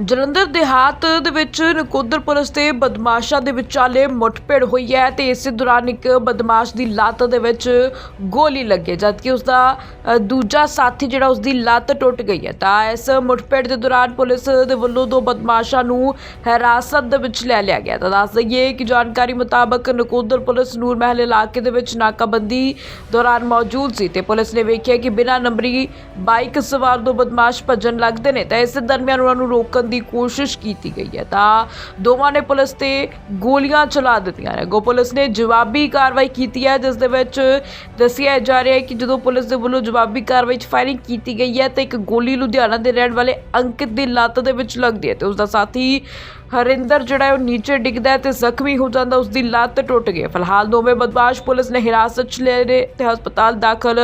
ਜਲੰਧਰ ਦੇਹਾਤ ਦੇ ਵਿੱਚ ਨਕੋਦਰ ਪੁਲਿਸ ਤੇ ਬਦਮਾਸ਼ਾਂ ਦੇ ਵਿਚਾਲੇ ਮੁੱਠਭੇੜ ਹੋਈ ਹੈ ਤੇ ਇਸੇ ਦੌਰਾਨ ਇੱਕ ਬਦਮਾਸ਼ ਦੀ ਲੱਤ ਦੇ ਵਿੱਚ ਗੋਲੀ ਲੱਗੀ ਜਦਕਿ ਉਸ ਦਾ ਦੂਜਾ ਸਾਥੀ ਜਿਹੜਾ ਉਸ ਦੀ ਲੱਤ ਟੁੱਟ ਗਈ ਹੈ। ਤਾਂ ਇਸ ਮੁੱਠਭੇੜ ਦੇ ਦੌਰਾਨ ਪੁਲਿਸ ਦੇ ਵੱਲੋਂ ਦੋ ਬਦਮਾਸ਼ਾਂ ਨੂੰ ਹਿਰਾਸਤ ਦੇ ਵਿੱਚ ਲੈ ਲਿਆ ਗਿਆ ਤਾਂ ਦੱਸ ਦਈਏ ਕਿ ਜਾਣਕਾਰੀ ਮੁਤਾਬਕ ਨਕੋਦਰ ਪੁਲਿਸ ਨੂਰ ਮਹਿਲ ਇਲਾਕੇ ਦੇ ਵਿੱਚ ਨਾਕਾਬੰਦੀ ਦੌਰਾਨ ਮੌਜੂਦ ਸੀ ਤੇ ਪੁਲਿਸ ਨੇ ਵੇਖਿਆ ਕਿ ਬਿਨਾਂ ਨੰਬਰੀ ਬਾਈਕ ਸਵਾਰ ਦੋ ਬਦਮਾਸ਼ ਭੱਜਣ ਲੱਗਦੇ ਨੇ। ਤਾਂ ਇਸ ਦਰਮਿਆਨ ਉਹਨਾਂ ਨੂੰ ਰੋਕ ਰੋਕਣ ਦੀ ਕੋਸ਼ਿਸ਼ ਕੀਤੀ ਗਈ ਹੈ ਤਾਂ ਦੋਵਾਂ ਨੇ ਪੁਲਿਸ ਤੇ ਗੋਲੀਆਂ ਚਲਾ ਦਿੱਤੀਆਂ ਨੇ। ਗੋ ਪੁਲਿਸ ਨੇ ਜਵਾਬੀ ਕਾਰਵਾਈ ਕੀਤੀ ਹੈ, ਜਿਸ ਦੇ ਵਿੱਚ ਦੱਸਿਆ ਜਾ ਰਿਹਾ ਹੈ ਕਿ ਜਦੋਂ ਪੁਲਿਸ ਦੇ ਵੱਲੋਂ ਜਵਾਬੀ ਕਾਰਵਾਈ 'ਚ ਫਾਇਰਿੰਗ ਕੀਤੀ ਗਈ ਹੈ, ਤਾਂ ਇੱਕ ਗੋਲੀ ਲੁਧਿਆਣਾ ਦੇ ਰਹਿਣ ਵਾਲੇ ਅੰਕਿਤ ਦੀ ਲੱਤ ਦੇ ਵਿੱਚ ਲੱਗਦੀ ਹੈ ਤੇ ਉਸ ਦਾ ਸਾਥੀ ਹਰਿੰਦਰ ਜਿਹੜਾ ਉਹ ਨੀਚੇ ਡਿੱਗਦਾ ਤੇ ਜ਼ਖਮੀ ਹੋ ਜਾਂਦਾ ਉਸ ਦੀ ਲੱਤ ਟੁੱਟ ਗਈ ਫਿਲਹਾਲ ਦੋਵੇਂ ਬਦਮਾਸ਼ ਪੁਲਿਸ ਨੇ ਹਿਰਾਸਤ 'ਚ ਲੈ ਰਹੇ ਤੇ ਹਸਪਤਾਲ ਦਾਖਲ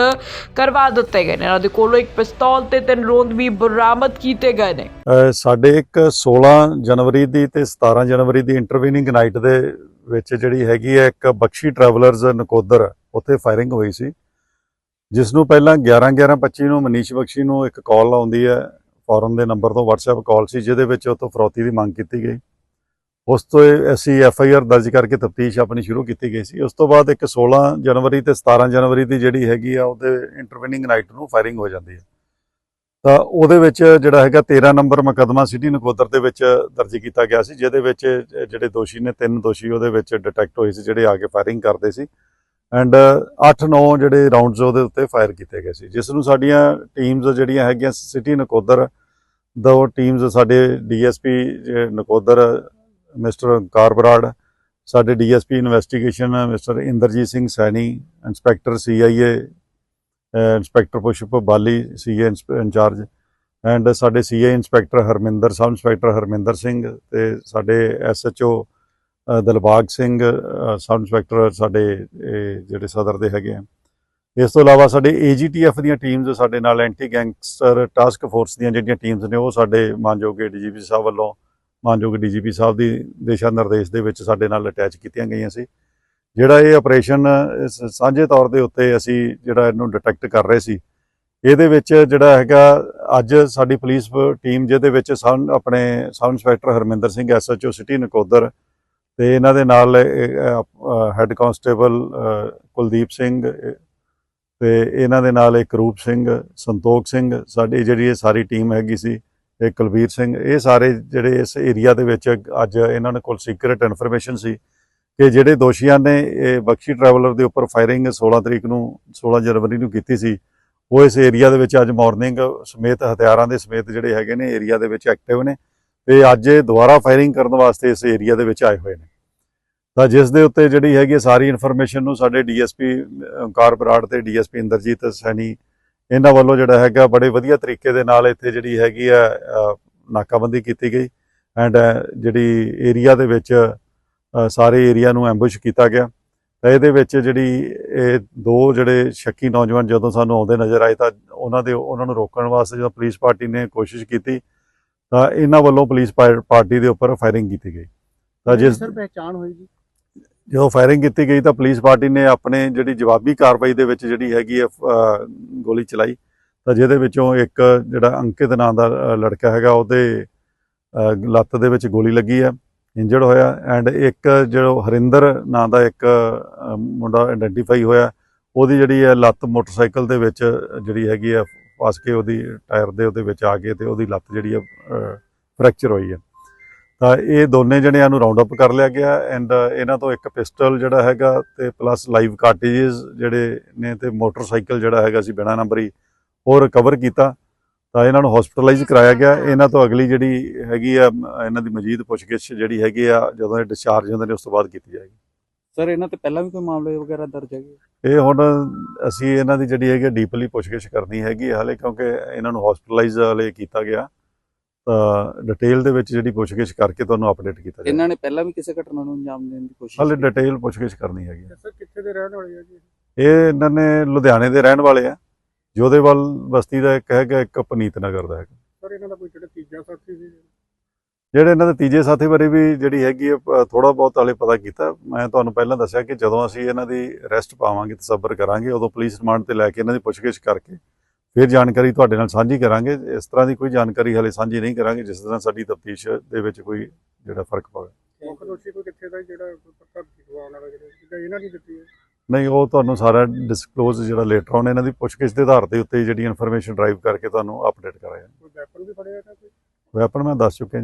ਕਰਵਾ ਦਿੱਤੇ ਗਏ ਨੇ। ਇਹਨਾਂ ਦੇ ਕੋਲੋਂ ਇੱਕ ਪਿਸਤੌਲ ਤੇ ਤਿੰਨ ਰੋਂਦ ਵੀ ਬਰਾਮਦ ਕੀਤੇ ਗਏ ਨੇ। ਸਾਡੇ ਇੱਕ 16 ਜਨਵਰੀ ਦੀ ਤੇ 17 ਜਨਵਰੀ ਦੀ ਇੰਟਰਵੀਨਿੰਗ ਨਾਈਟ ਦੇ ਵਿੱਚ ਜਿਹੜੀ ਹੈਗੀ ਹੈ, ਇੱਕ ਬਖਸ਼ੀ ਟਰੈਵਲਰਸ ਨਕੋਦਰ ਉੱਥੇ ਫਾਇਰਿੰਗ ਹੋਈ ਸੀ। ਜਿਸ ਨੂੰ ਪਹਿਲਾਂ 11 11 25 ਨੂੰ ਮਨੀਸ਼ ਬਖਸ਼ੀ ਨੂੰ ਇੱਕ ਕਾਲ ਆਉਂਦੀ ਹੈ। ਫੋਰਨ ਦੇ ਨੰਬਰ ਤੋਂ WhatsApp ਕਾਲ ਸੀ, ਜਿਹਦੇ ਵਿੱਚ ਉਹ ਤੋਂ ਫਰੋਤੀ ਦੀ ਮੰਗ ਕੀਤੀ ਗਈ। ਉਸ ਤੋਂ ਇਹ ਅਸੀਂ ਐਫ ਆਈ ਆਰ ਦਰਜ ਕਰਕੇ ਤਫਤੀਸ਼ ਆਪਣੀ ਸ਼ੁਰੂ ਕੀਤੀ ਗਈ ਸੀ। ਉਸ ਤੋਂ ਬਾਅਦ ਇੱਕ 16 ਜਨਵਰੀ ਤੇ 17 ਜਨਵਰੀ ਦੀ ਜਿਹੜੀ ਹੈਗੀ ਆ, ਉਹਦੇ ਇੰਟਰਵੀਨਿੰਗ ਨਾਈਟ ਨੂੰ ਫਾਇਰਿੰਗ ਹੋ ਜਾਂਦੀ ਹੈ ਤਾਂ ਉਹਦੇ ਵਿੱਚ ਜਿਹੜਾ ਹੈਗਾ 13 ਨੰਬਰ ਮੁਕੱਦਮਾ ਸਿਟੀ ਨਕੋਦਰ ਦੇ ਵਿੱਚ ਦਰਜ ਕੀਤਾ ਗਿਆ ਸੀ, ਜਿਹਦੇ ਵਿੱਚ ਜਿਹੜੇ ਦੋਸ਼ੀ ਨੇ, ਤਿੰਨ ਦੋਸ਼ੀ ਉਹਦੇ ਵਿੱਚ ਡਿਟੈਕਟ ਹੋਏ ਸੀ, ਜਿਹੜੇ ਆ ਕੇ ਫਾਇਰਿੰਗ ਕਰਦੇ ਸੀ। ਐਂਡ 8-9 uh, ਜਿਹੜੇ ਰਾਉਂਡਸ ਉਹਦੇ ਉੱਤੇ ਫਾਇਰ ਕੀਤੇ ਗਏ ਸੀ। ਜਿਸ ਨੂੰ ਸਾਡੀਆਂ ਟੀਮਸ ਜਿਹੜੀਆਂ ਹੈਗੀਆਂ ਸਿਟੀ ਨਕੋਦਰ ਦੋ ਟੀਮਸ ਸਾਡੇ ਡੀਐਸਪੀ ਨਕੋਦਰ ਮਿਸਟਰ ਕਾਰਬਰਾੜ, ਸਾਡੇ DSP investigation mister Inderjit Singh Saini inspector CIA inspector Pushp Bali CA incharge and ਸਾਡੇ CA inspector Harminder sub inspector Harminder Singh ਤੇ ਸਾਡੇ SHO Dilbagh Singh sub inspector ਸਾਡੇ ਜਿਹੜੇ ਸਦਰ ਦੇ ਹੈਗੇ ਆ। ਇਸ ਤੋਂ ਇਲਾਵਾ ਸਾਡੇ ਏਜੀਟੀਐਫ ਦੀਆਂ ਟੀਮਸ ਸਾਡੇ ਨਾਲ ਐਂਟੀ ਗੈਂਗਸਟਰ ਟਾਸਕ ਫੋਰਸ ਦੀਆਂ ਜਿਹੜੀਆਂ ਟੀਮਸ ਨੇ, ਉਹ ਸਾਡੇ ਮਾਨਯੋਗ ਡੀਜੀਪੀ ਸਾਹਿਬ ਵੱਲੋਂ, ਮਾਨਯੋਗ ਡੀਜੀਪੀ ਸਾਹਿਬ ਦੀ ਦਿਸ਼ਾ ਨਿਰਦੇਸ਼ ਦੇ ਵਿੱਚ ਸਾਡੇ ਨਾਲ ਅਟੈਚ ਕੀਤੀਆਂ ਗਈਆਂ ਸੀ। ਜਿਹੜਾ ਇਹ ਆਪਰੇਸ਼ਨ ਸਾਂਝੇ ਤੌਰ ਦੇ ਉੱਤੇ ਅਸੀਂ ਜਿਹੜਾ ਇਹਨੂੰ ਡਿਟੈਕਟ ਕਰ ਰਹੇ ਸੀ, ਇਹਦੇ ਵਿੱਚ ਜਿਹੜਾ ਹੈਗਾ, ਅੱਜ ਸਾਡੀ ਪੁਲਿਸ ਟੀਮ ਜਿਹਦੇ ਵਿੱਚ ਸਬ ਆਪਣੇ sub inspector Harminder Singh SHO city Nakodar ਤੇ ਇਹਨਾਂ ਦੇ ਨਾਲ ਹੈੱਡ ਕਾਂਸਟੇਬਲ ਕੁਲਦੀਪ ਸਿੰਘ ਅਹ, ਤੇ ਇਹਨਾਂ ਦੇ ਨਾਲ ਇੱਕ ਰੂਪ ਸਿੰਘ ਸੰਤੋਖ ਸਿੰਘ ਸਾਡੀ ਜਿਹੜੀ ਇਹ ਸਾਰੀ ਟੀਮ ਹੈਗੀ ਸੀ ਇਹ ਕੁਲਵੀਰ ਸਿੰਘ ਇਹ ਸਾਰੇ ਜਿਹੜੇ ਇਸ ਏਰੀਆ ਦੇ ਵਿੱਚ ਅੱਜ ਇਹਨਾਂ ਨੇ ਕੋਲ ਸੀਕ੍ਰੀਟ ਇਨਫੋਰਮੇਸ਼ਨ ਸੀ ਕਿ ਜਿਹੜੇ ਦੋਸ਼ੀਆਂ ਨੇ ਇਹ ਬਖਸ਼ੀ ਟਰੈਵਲਰ ਦੇ ਉੱਪਰ ਫਾਇਰਿੰਗ 16 ਤਰੀਕ ਨੂੰ 16 ਜਨਵਰੀ ਨੂੰ ਕੀਤੀ ਸੀ ਉਹ ਇਸ ਏਰੀਆ ਦੇ ਵਿੱਚ ਅੱਜ ਮਾਰਨਿੰਗ ਸਮੇਤ ਹਥਿਆਰਾਂ ਦੇ ਸਮੇਤ ਜਿਹੜੇ ਹੈਗੇ ਨੇ ਏਰੀਆ ਦੇ ਵਿੱਚ ਐਕਟਿਵ ਨੇ। ਤੇ ਅੱਜ ਇਹ ਦੁਬਾਰਾ ਫਾਇਰਿੰਗ ਕਰਨ ਵਾਸਤੇ ਇਸ ਏਰੀਆ ਦੇ ਵਿੱਚ ਆਏ ਹੋਏ ਨੇ। ਤਾਂ ਜਿਸ ਦੇ ਉੱਤੇ ਜਿਹੜੀ ਹੈਗੀ ਸਾਰੀ ਇਨਫੋਰਮੇਸ਼ਨ ਨੂੰ ਸਾਡੇ ਡੀਐਸਪੀ ਓਂਕਾਰ ਬਰਾੜ ਤੇ ਡੀਐਸਪੀ ਇੰਦਰਜੀਤ ਸੈਣੀ, ਇਹਨਾਂ ਵੱਲੋਂ ਜਿਹੜਾ ਹੈਗਾ ਬੜੇ ਵਧੀਆ ਤਰੀਕੇ ਦੇ ਨਾਲ ਇੱਥੇ ਜਿਹੜੀ ਹੈਗੀ ਆ ਨਾਕਾਬੰਦੀ ਕੀਤੀ ਗਈ ਐਂਡ ਜਿਹੜੀ ਏਰੀਆ ਦੇ ਵਿੱਚ ਸਾਰੇ ਏਰੀਆ ਨੂੰ ਐਂਬੁਸ਼ ਕੀਤਾ ਗਿਆ। ਤਾਂ ਇਹਦੇ ਵਿੱਚ ਜਿਹੜੀ ਇਹ ਦੋ ਜਿਹੜੇ ਸ਼ੱਕੀ ਨੌਜਵਾਨ ਜਦੋਂ ਸਾਨੂੰ ਆਉਂਦੇ ਨਜ਼ਰ ਆਏ ਤਾਂ ਉਹਨਾਂ ਦੇ, ਉਹਨਾਂ ਨੂੰ ਰੋਕਣ ਵਾਸਤੇ ਜਦੋਂ ਪੁਲਿਸ ਪਾਰਟੀ ਨੇ ਕੋਸ਼ਿਸ਼ ਕੀਤੀ ਤਾਂ ਇਹਨਾਂ ਵੱਲੋਂ ਪੁਲਿਸ ਪਾਰਟੀ ਦੇ ਉੱਪਰ ਫਾਇਰਿੰਗ ਕੀਤੀ ਗਈ। ਤਾਂ ਜਿਸ ਸਰ ਪਹਿਚਾਣ ਹੋਈ ਜੀ? ਜਦੋਂ ਫਾਇਰਿੰਗ ਕੀਤੀ ਗਈ ਤਾਂ ਪੁਲਿਸ ਪਾਰਟੀ ਨੇ ਆਪਣੇ ਜਿਹੜੀ ਜਵਾਬੀ ਕਾਰਵਾਈ ਦੇ ਵਿੱਚ ਜਿਹੜੀ ਹੈਗੀ ਹੈ ਗੋਲੀ ਚਲਾਈ। ਤਾਂ ਜਿਹਦੇ ਵਿੱਚੋਂ ਇੱਕ ਜਿਹੜਾ ਅੰਕਿਤ ਨਾਂ ਦਾ ਲੜਕਾ ਹੈਗਾ ਉਹਦੇ ਲੱਤ ਦੇ ਵਿੱਚ ਗੋਲੀ ਲੱਗੀ ਹੈ ਇੰਜਰਡ ਹੋਇਆ ਐਂਡ ਇੱਕ ਜਿਹੜਾ ਹਰਿੰਦਰ ਨਾਂ ਦਾ ਇੱਕ ਮੁੰਡਾ ਆਇਡੈਂਟੀਫਾਈ ਹੋਇਆ ਉਹਦੀ ਜਿਹੜੀ ਹੈ ਲੱਤ ਮੋਟਰਸਾਈਕਲ ਦੇ ਵਿੱਚ ਜਿਹੜੀ ਹੈਗੀ ਹੈ ਫਸ ਕੇ ਉਹਦੀ ਟਾਇਰ ਦੇ ਉਹਦੇ ਵਿੱਚ ਆ ਕੇ ਤੇ ਉਹਦੀ ਲੱਤ ਜਿਹੜੀ ਆ ਫ੍ਰੈਕਚਰ ਹੋਈ ਹੈ ਤਾਂ ਇਹ ਦੋਨੇ ਜਣਿਆਂ ਨੂੰ ਰਾਉਂਡ ਅਪ ਕਰ ਲਿਆ ਗਿਆ ਐਂਡ ਇਹਨਾਂ ਤੋਂ ਇੱਕ ਪਿਸਟਲ ਜਿਹੜਾ ਹੈਗਾ ਤੇ ਪਲੱਸ ਲਾਈਵ ਕਾਰਟੇਜਸ ਜਿਹੜੇ ਨੇ ਤੇ ਮੋਟਰਸਾਈਕਲ ਜਿਹੜਾ ਹੈਗਾ ਸੀ ਬਿਨਾ ਨੰਬਰੀ ਉਹ ਰਿਕਵਰ ਕੀਤਾ। ਤਾਂ ਇਹਨਾਂ ਨੂੰ ਹਸਪੀਟਲਾਈਜ਼ ਕਰਾਇਆ ਗਿਆ। ਇਹਨਾਂ ਤੋਂ ਅਗਲੀ ਜਿਹੜੀ ਹੈਗੀ ਆ ਇਹਨਾਂ ਦੀ ਮਜੀਦ ਪੁੱਛਗਿੱਛ ਜਿਹੜੀ ਹੈਗੀ ਆ, ਜਦੋਂ ਇਹ ਡਿਸਚਾਰਜ ਹੁੰਦੇ ਨੇ ਉਸ ਤੋਂ ਬਾਅਦ ਕੀਤੀ ਜਾਏਗੀ। ਸਰ ਇਹਨਾਂ ਤੇ ਪਹਿਲਾਂ ਵੀ ਕੋਈ ਮਾਮਲੇ ਵਗੈਰਾ ਦਰਜ ਹੈਗੇ? ਇਹ ਹੁਣ ਅਸੀਂ ਇਹਨਾਂ ਦੀ ਜਿਹੜੀ ਹੈਗੀ ਡੀਪਲੀ ਪੁੱਛਗਿੱਛ ਕਰਨੀ ਹੈਗੀ ਹਾਲੇ ਕਿਉਂਕਿ ਇਹਨਾਂ ਨੂੰ ਹਸਪੀਟਲਾਈਜ਼ ਹਲੇ ਕੀਤਾ ਗਿਆ। ਤਾਂ ਡਿਟੇਲ ਦੇ ਵਿੱਚ ਜਿਹੜੀ ਪੁੱਛਗਿੱਛ ਕਰਕੇ ਤੁਹਾਨੂੰ ਅਪਡੇਟ ਕੀਤਾ ਜਾਏਗਾ ਇਹਨਾਂ ਨੇ ਪਹਿਲਾਂ ਵੀ ਕਿਸੇ ਘਟਨਾ ਨੂੰ ਅੰਜਾਮ ਦੇਣ ਦੀ ਕੋਸ਼ਿਸ਼ ਹਾਲੇ? ਡਿਟੇਲ ਪੁੱਛਗਿੱਛ ਕਰਨੀ ਹੈਗੀ ਸਰ ਕਿੱਥੇ ਦੇ ਰਹਿਣ ਵਾਲੇ ਆ ਜੀ? ਇਹ ਇਹਨਾਂ ਨੇ ਲੁਧਿਆਣੇ ਦੇ ਰਹਿਣ ਵਾਲੇ ਆ। ਜੋਧੇਵਾਲ ਬਸਤੀ ਦਾ ਇੱਕ ਹੈਗਾ ਇੱਕ ਪਨੀਤ ਨਗਰ ਦਾ ਹੈਗਾ। ਸਰ ਇਹਨਾਂ ਦਾ ਕੋਈ ਜਿਹੜਾ ਤੀਜਾ ਸਾਥੀ ਸੀ? ਜਿਹੜੇ ਇਹਨਾਂ ਦੇ ਤੀਜੇ ਸਾਥੀ ਬਾਰੇ ਵੀ ਜਿਹੜੀ ਹੈਗੀ ਥੋੜਾ ਬਹੁਤ ਹਾਲੇ ਪਤਾ ਕੀਤਾ। ਮੈਂ ਤੁਹਾਨੂੰ ਪਹਿਲਾਂ ਦੱਸਿਆ ਕਿ ਜਦੋਂ ਅਸੀਂ ਇਹਨਾਂ ਦੀ ਅਰੈਸਟ ਪਾਵਾਂਗੇ ਤਸੱਬਰ ਕਰਾਂਗੇ ਉਦੋਂ ਪੁਲਿਸ ਰਿਮਾਂਡ ਤੇ ਲੈ ਕੇ ਇਹਨਾਂ ਦੀ ਪੁੱਛਗਿੱਛ ਕਰਕੇ ਫਿਰ ਜਾਣਕਾਰੀ ਤੁਹਾਡੇ ਨਾਲ ਸਾਂਝੀ ਕਰਾਂਗੇ। ਇਸ ਤਰ੍ਹਾਂ ਦੀ ਕੋਈ ਜਾਣਕਾਰੀ ਹਲੇ ਸਾਂਝੀ ਨਹੀਂ ਕਰਾਂਗੇ ਜਿਸ ਤਰ੍ਹਾਂ ਸਾਡੀ ਤਫਤੀਸ਼ ਦੇ ਵਿੱਚ ਕੋਈ ਜਿਹੜਾ ਫ਼ਰਕ ਪਵੇ। ਨਹੀਂ ਉਹ ਤੁਹਾਨੂੰ ਸਾਰਾ ਡਿਸਕਲੋਜ਼ ਜਿਹੜਾ ਲੇਟਰ ਆਨ ਇਹਨਾਂ ਦੀ ਪੁੱਛਗਿੱਛ ਦੇ ਆਧਾਰ ਤੇ ਉੱਤੇ ਜਿਹੜੀ ਇਨਫੋਰਮੇਸ਼ਨ ਡਰਾਈਵ ਕਰਕੇ ਤੁਹਾਨੂੰ ਅਪਡੇਟ ਕੋਈ ਵੈਪਨ ਵੀ ਫੜਿਆ ਤਾਂ ਵੈਪਨ ਮੈਂ ਦੱਸ ਚੁੱਕਿਆ